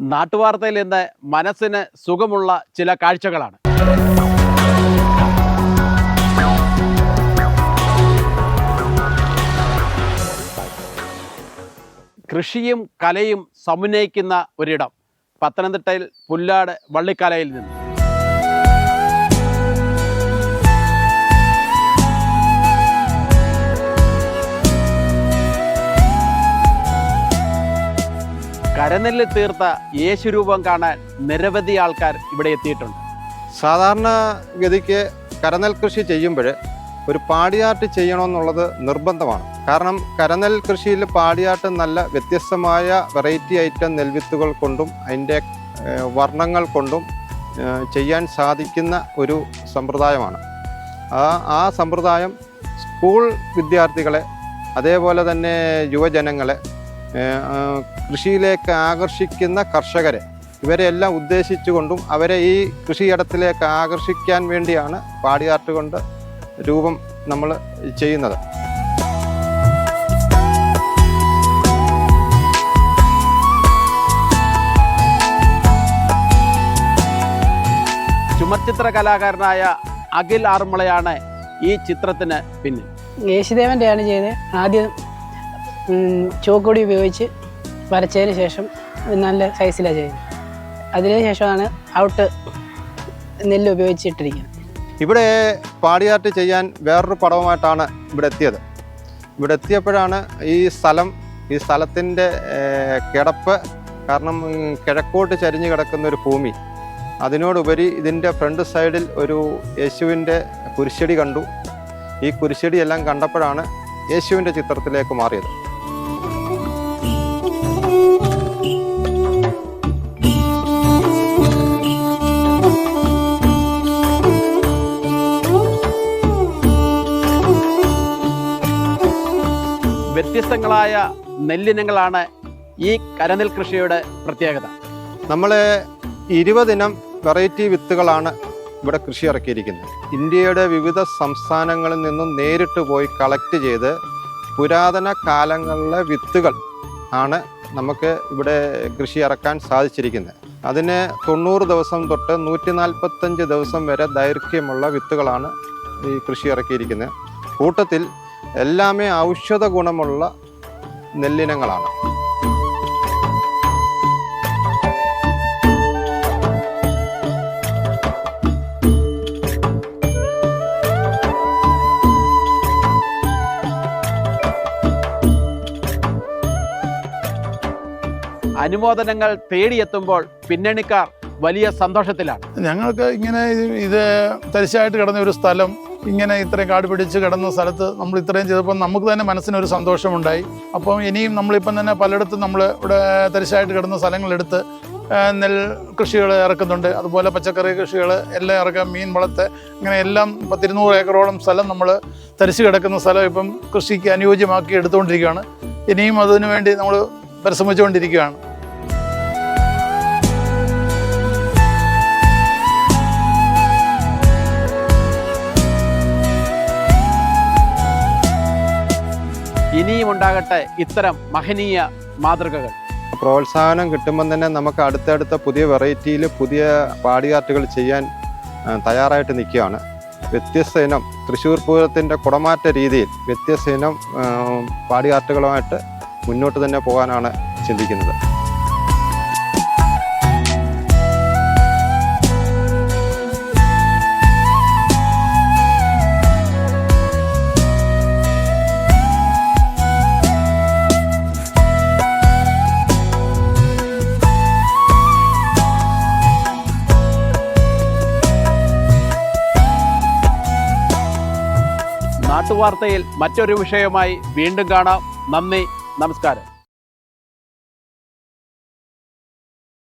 നാട്ടുവാർത്തയിൽ ഇന്ന് മനസ്സിന് സുഖമുള്ള ചില കാഴ്ചകളാണ്. കൃഷിയും കലയും സമന്വയിക്കുന്ന ഒരിടം. പത്തനംതിട്ടയിൽ പുല്ലാട് വള്ളിക്കലയിൽ നിന്ന്. കരനെല്ല് തീർത്ത യേശുരൂപം കാണാൻ നിരവധി ആൾക്കാർ ഇവിടെ എത്തിയിട്ടുണ്ട്. സാധാരണ ഗതിക്ക് കരനെൽ കൃഷി ചെയ്യുമ്പോൾ ഒരു പാടിയാട്ട് ചെയ്യണമെന്നുള്ളത് നിർബന്ധമാണ്. കാരണം കരനെൽ കൃഷിയിൽ പാടിയാട്ട് നല്ല വ്യത്യസ്തമായ വെറൈറ്റി ഐറ്റം നെൽവിത്തുകൾ കൊണ്ടും അതിന്റെ വർണങ്ങൾ കൊണ്ടും ചെയ്യാൻ സാധിക്കുന്ന ഒരു സമ്പ്രദായമാണ്. ആ ആ സമ്പ്രദായം സ്കൂൾ വിദ്യാർത്ഥികളെ അതേപോലെ തന്നെ യുവജനങ്ങളെ കൃഷിയിലേക്ക് ആകർഷിക്കുന്ന കർഷകരെ. ഇവരെ എല്ലാം ഉദ്ദേശിച്ചുകൊണ്ടും അവരെ ഈ കൃഷിയിടത്തിലേക്ക് ആകർഷിക്കാൻ വേണ്ടിയാണ് പാടിയാർട്ട് കൊണ്ട് രൂപം നമ്മൾ ചെയ്യുന്നത്. ചുമർചിത്ര കലാകാരനായ അഖിൽ ആറന്മുളയാണ് ഈ ചിത്രത്തിന് പിന്നിൽ. യേശുദേവന്റെയാണ് ചെയ്തത്. ആദ്യം ചുവക്കൊടി ഉപയോഗിച്ച് വരച്ചതിന് ശേഷം നല്ല സൈസിലാണ് ചെയ്യുന്നത്. അതിന് ശേഷമാണ് ഔട്ട് നെല്ല് ഉപയോഗിച്ചിട്ടിരിക്കുന്നത്. ഇവിടെ പാടിയാട്ട് ചെയ്യാൻ വേറൊരു പടവുമായിട്ടാണ് ഇവിടെ എത്തിയത്. ഇവിടെ എത്തിയപ്പോഴാണ് ഈ സ്ഥലം ഈ സ്ഥലത്തിന്റെ കിടപ്പ് കാരണം കിഴക്കോട്ട് ചരിഞ്ഞു കിടക്കുന്ന ഒരു ഭൂമി. അതിനോടുപരി ഇതിന്റെ ഫ്രണ്ട് സൈഡിൽ ഒരു യേശുവിന്റെ കുരിശടി കണ്ടു. ഈ കുരിശടിയെല്ലാം കണ്ടപ്പോഴാണ് യേശുവിന്റെ ചിത്രത്തിലേക്ക് മാറിയത്. വ്യത്യസ്തങ്ങളായ നെല്ലിനങ്ങളാണ് ഈ കരനെൽ കൃഷിയുടെ പ്രത്യേകത. നമ്മൾ ഇരുപതിനം വെറൈറ്റി വിത്തുകളാണ് ഇവിടെ കൃഷി ഇറക്കിയിരിക്കുന്നത്. ഇന്ത്യയുടെ വിവിധ സംസ്ഥാനങ്ങളിൽ നിന്നും നേരിട്ട് പോയി കളക്ട് ചെയ്ത് പുരാതന കാലങ്ങളിലെ വിത്തുകൾ ആണ് നമുക്ക് ഇവിടെ കൃഷി ഇറക്കാൻ സാധിച്ചിരിക്കുന്നത്. അതിന് തൊണ്ണൂറ് ദിവസം തൊട്ട് നൂറ്റി നാൽപ്പത്തഞ്ച് ദിവസം വരെ ദൈർഘ്യമുള്ള വിത്തുകളാണ് ഈ കൃഷി ഇറക്കിയിരിക്കുന്നത്. കൂട്ടത്തിൽ എല്ലാമേ ഔഷധ ഗുണമുള്ള നെല്ലിനങ്ങളാണ്. അനുമോദനങ്ങൾ തേടിയെത്തുമ്പോൾ പിന്നണിക്കാർ വലിയ സന്തോഷത്തിലാണ്. ഞങ്ങൾക്ക് ഇങ്ങനെ ഇത് തരിശായിട്ട് കിടന്ന ഒരു സ്ഥലം ഇങ്ങനെ ഇത്രയും കാട് പിടിച്ച് കിടന്ന സ്ഥലത്ത് നമ്മൾ ഇത്രയും ചെയ്തപ്പോൾ നമുക്ക് തന്നെ മനസ്സിനൊരു സന്തോഷമുണ്ടായി. അപ്പം ഇനിയും നമ്മളിപ്പം തന്നെ പലയിടത്തും നമ്മൾ ഇവിടെ തരിശായിട്ട് കിടന്ന സ്ഥലങ്ങളെടുത്ത് നെൽ കൃഷികൾ ഇറക്കുന്നുണ്ട്. അതുപോലെ പച്ചക്കറി കൃഷികൾ എല്ലാം ഇറക്കാം മീൻ വളർത്ത് അങ്ങനെ എല്ലാം പത്തിരുന്നൂറ് ഏക്കറോളം സ്ഥലം നമ്മൾ തരിശ് കിടക്കുന്ന സ്ഥലം ഇപ്പം കൃഷിക്ക് അനുയോജ്യമാക്കി എടുത്തുകൊണ്ടിരിക്കുകയാണ്. ഇനിയും അതിനു വേണ്ടി നമ്മൾ പരിശ്രമിച്ചുകൊണ്ടിരിക്കുകയാണ്. ഇനിയും ഉണ്ടാകട്ടെ ഇത്തരം മഹനീയ മാതൃകകൾ. പ്രോത്സാഹനം കിട്ടുമ്പോൾ തന്നെ നമുക്ക് അടുത്തടുത്ത പുതിയ വെറൈറ്റിയിൽ പുതിയ പാടിയാർട്ടുകൾ ചെയ്യാൻ തയ്യാറായിട്ട് നിൽക്കുകയാണ്. വ്യത്യസ്ത ഇനം തൃശ്ശൂർ പൂരത്തിന്റെ കുടമാറ്റ രീതിയിൽ വ്യത്യസ്ത ഇനം പാടിയാർട്ടുകളുമായിട്ട് മുന്നോട്ട് തന്നെ പോകാനാണ് ചിന്തിക്കുന്നത്. നാട്ടുവാർത്തയിൽ മറ്റൊരു വിഷയമായി വീണ്ടും കാണാം. നന്ദി നമസ്കാരം.